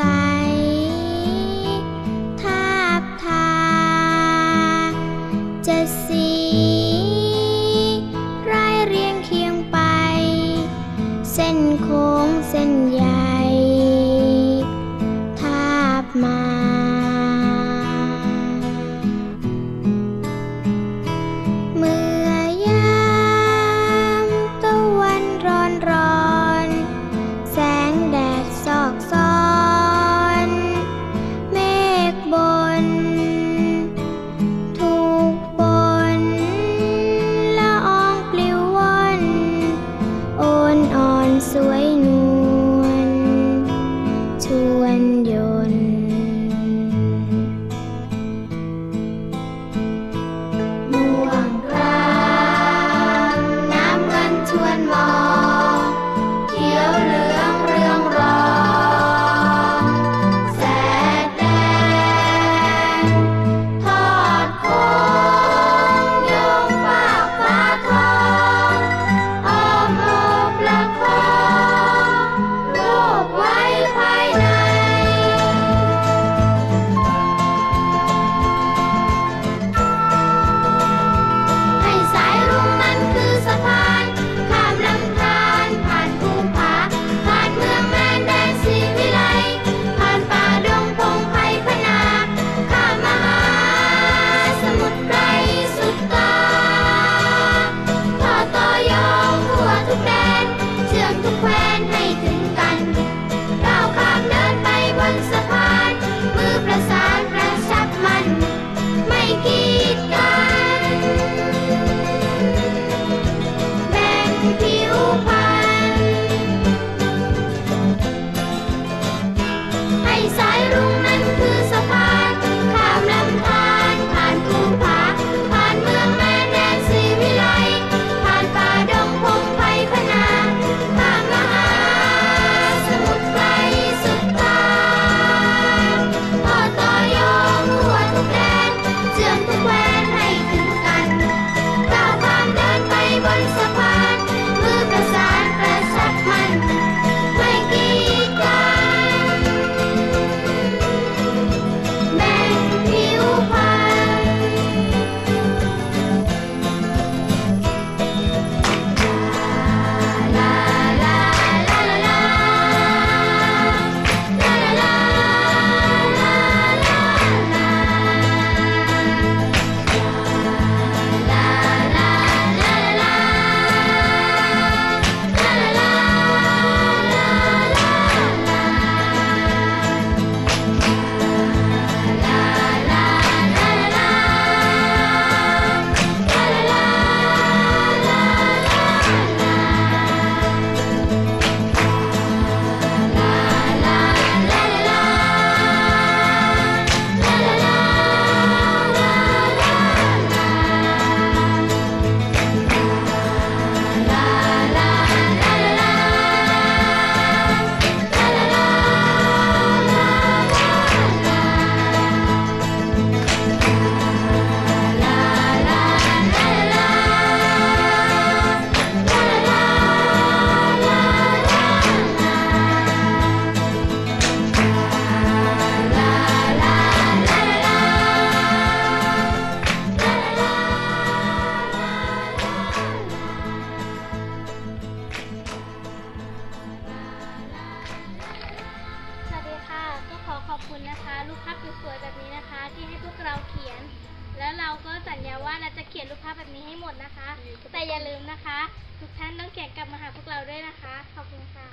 ใสทาบทา จะสีไร้เรียงเคียงไป เส้นโค้งเส้นยา swain นนะคะรูปภาพสวยๆแบบนี้นะคะ ที่ให้พวกเราเขียน แล้วเราก็สัญญาว่าเราจะเขียนรูปภาพแบบนี้ให้หมดนะคะ แต่อย่าลืมนะคะ ทุกท่านต้องเขียนกลับมาหาพวกเราด้วยนะคะ ขอบคุณค่ะ